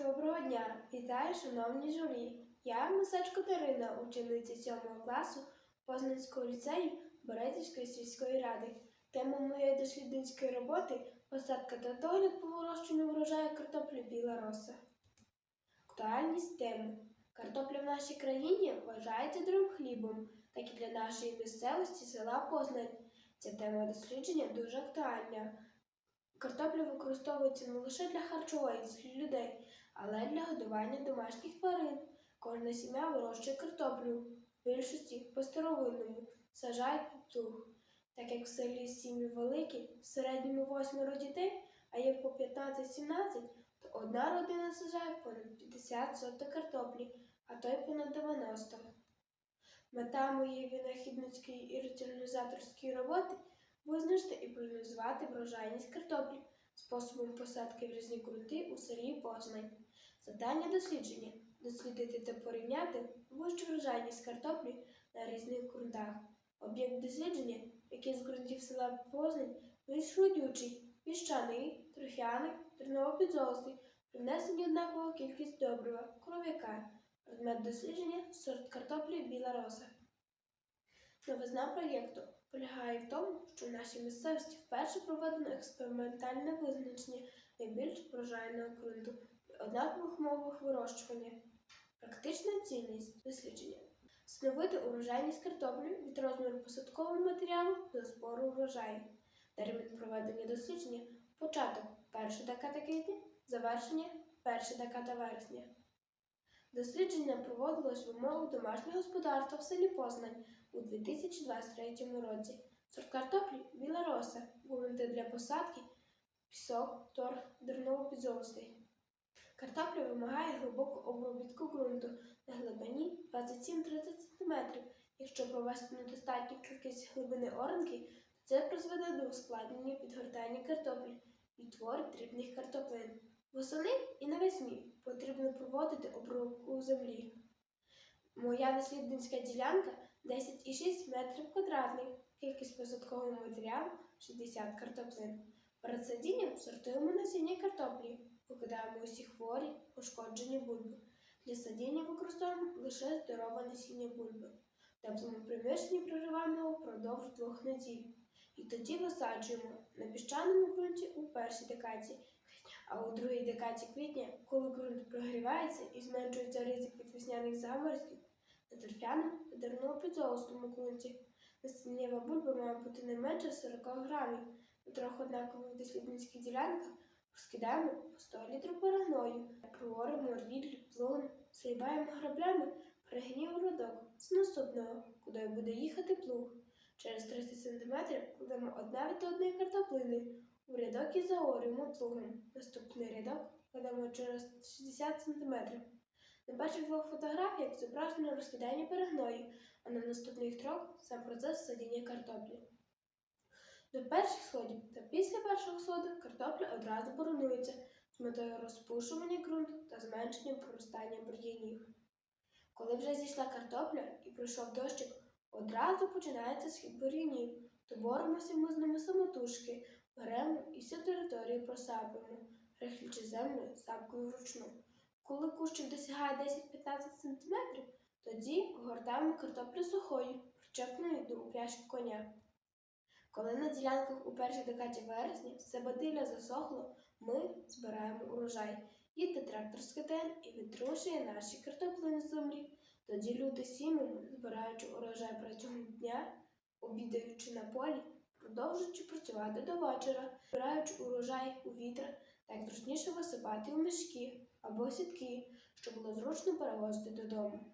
Доброго дня! Вітаю, шановні журі! Я Мисачко Дарина, учениця 7 класу Познанського ліцею Березівської сільської ради. Тема моєї дослідницької роботи посадка та догляд по вирощенню врожаю картоплі біла роса. Актуальність теми. Картопля в нашій країні вважається другим хлібом, так і для нашої місцевості села Познань. Ця тема дослідження дуже актуальна. Картопля використовується не лише для харчової людей, але й для годування домашніх тварин. Кожна сім'я вирощує картоплю, в більшості по старовинному, сажають під. Так як в селі сім'ї великі, в середньому восьмеро дітей, а є по 15-17, то одна родина сажає понад 50 соток картоплі, а то й понад 90. Мета моєї винахідницької і раціоналізаторської роботи визначити і проаналізувати врожайність картоплі способом посадки в різні ґрунти у селі Познань. Завдання дослідження дослідити та порівняти вищу врожайність картоплі на різних ґрунтах. Об'єкт дослідження, який з ґрунтів села Познань, більш родючий, піщаний, трохяний, терново-підзолотий, при внесенні однакова кількість добрива, кров'яка. Предмет дослідження сорт картоплі біла роса. Новизна проєкту полягає в тому, що в нашій місцевості вперше проведено експериментальне визначення найбільш врожайного ґрунту при однакових умовах вирощування. Практична цінність дослідження. Встановити урожайність картоплі від розміру посадкового матеріалу до збору врожаю. Термін проведення дослідження початок перша декада квітня, завершення перша декада вересня. Дослідження проводилось в умовах домашнього господарства в селі Познань у 2023 році. Сорт картоплі біла роса, ґрунти для посадки, пісок, торф, дерново-підзолостий. Картопля вимагає глибокого обробітку ґрунту на глибині 27-30 см. Якщо провести недостатню кількість глибини оранки, то це призведе до ускладнення підгортання картоплі і творить дрібних картоплин. Восени і навесні потрібно проводити обробку землі. Моя дослідницька ділянка 10,6 метрів квадратних, кількість посадкового матеріалу 60 картоплин. Перед садінням сортуємо насіння картоплі, викидаємо усі хворі, пошкоджені бульби. Для садіння використовуємо лише здорове насіння бульби. Теплому приміщенні прориваємо впродовж двох неділь. І тоді висаджуємо на піщаному ґрунті у першій декаді а у другій декаді квітня, коли ґрунт прогрівається і зменшується ризик від весняних заморозків, на торфяному та дерново-підзолостому ґрунті насіннєва бульба має бути не менше 40 грамів. На трьох однакових дослідницьких ділянках розкидаємо по 100 літрів перегною, прооримо ріль, плугом, зрібаємо граблями перегнів рядок з наступного, куди буде їхати плуг. Через 30 см кладемо одна від одної картоплини. У рядок і заорюємо плугом. Наступний рядок кладемо через 60 см. На перших двох фотографіях зображено розкидання перегною, а на наступних трьох сам процес садіння картоплі. До перших сходів та після першого сходу картопля одразу боронується з метою розпушування ґрунту та зменшення проростання бур'янів. Коли вже зійшла картопля і пройшов дощик, одразу починається схід бур'янів, то боремося ми з ними самотужки. Беремо і всю територію просапуємо, рихлячи землю сапкою вручну. Коли кущик досягає 10-15 см, тоді огортаємо картоплю сухою, причепною до упряжки коня. Коли на ділянках у першій декаді вересня все бадилля засохло, ми збираємо урожай. Їде трактор з китен і відтрушує наші картоплини з землі. Тоді люди сім'ями, збираючи урожай протягом дня, обідаючи на полі, продовжуючи працювати до вечора, збираючи урожай у вітра, так зручніше висипати у мішки або сітки, щоб було зручно перевозити додому.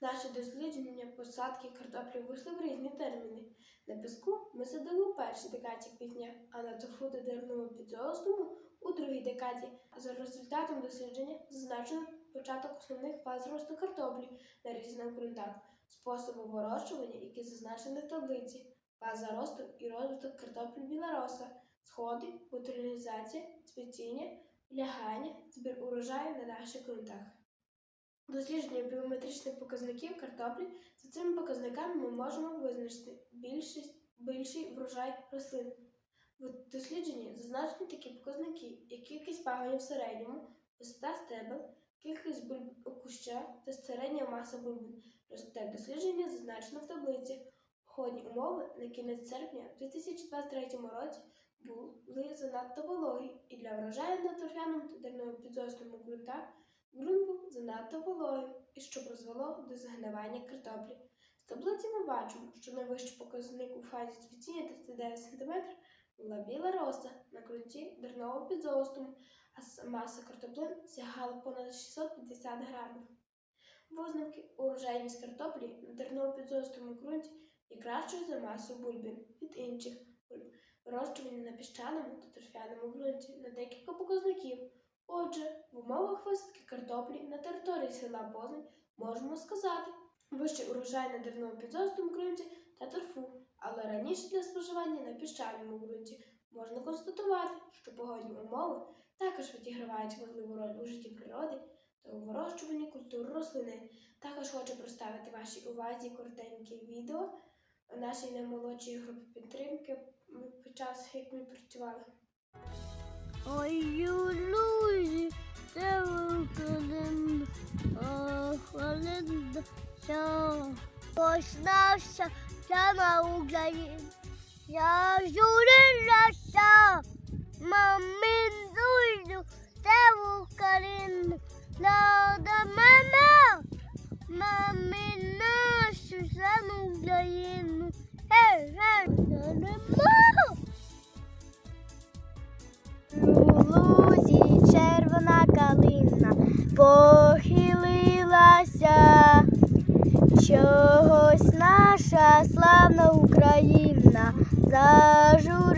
Наші дослідження посадки картоплі вийшли в різні терміни. На піску ми садили у першій декаді квітня, а на тофу та дерному підзолостому у другій декаді. За результатом дослідження зазначено початок основних фаз росту картоплі на різних ґрунтах, способи вирощування, які зазначені в таблиці фаза росту і розвиток картоплі білороса, сходи, бутилізація, цвітіння, лягання, збір урожаю на наших ґрунтах. Дослідження біометричних показників картоплі за цими показниками ми можемо визначити більшість, більший врожай рослин. В дослідженні зазначені такі показники, як кількість пагонів в середньому, висота стебел, кількість бульб у куща та середня маса бульбин. Результат дослідження зазначено в таблиці. Погодні умови на кінець серпня у 2023 році були занадто вологі, і для врожаю на торфяному та дерново-підзосному ґрунтах ґрунт був занадто вологим, і що призвело до загнивання картоплі. З таблиці ми бачимо, що найвищий показник у фазі цвітіння 39 см була біла роса на ґрунті дерново-підзосному, а маса картоплин сягала понад 650 грамів. Висновки урожайність картоплі на дерново-підзосному ґрунті є кращою за масу бульбін від інших бульб, вирощувані на піщаному та торфяному ґрунті на декілька показників. Отже, в умовах висадки картоплі на території села Познань можемо сказати вищий урожай на дерново-підзосному ґрунті та торфу, але раніше для споживання на піщаному ґрунті можна констатувати, що погодні умови також відігравають важливу роль у житті природи та у вирощуванні культур рослини. Також хочу представити вашій увазі коротеньке відео нашої наймолодшої групи підтримки під час, як ми працювали. Ой, люди, це Україна, хвалинна, що почнався сама Україна. Я журилася, мамин дуйду, це Україна. Лада мама, мамин нашу саму Україну. У лузі червона калина похилилася, чогось наша славна Україна зажурилася,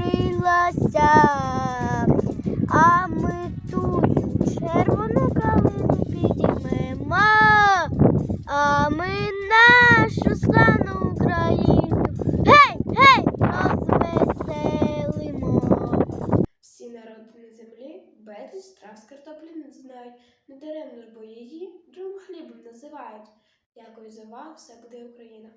землі страв з картоплі не знають, не даремно ж бо її другим хлібом називають. Дякую за увагу, все буде Україна!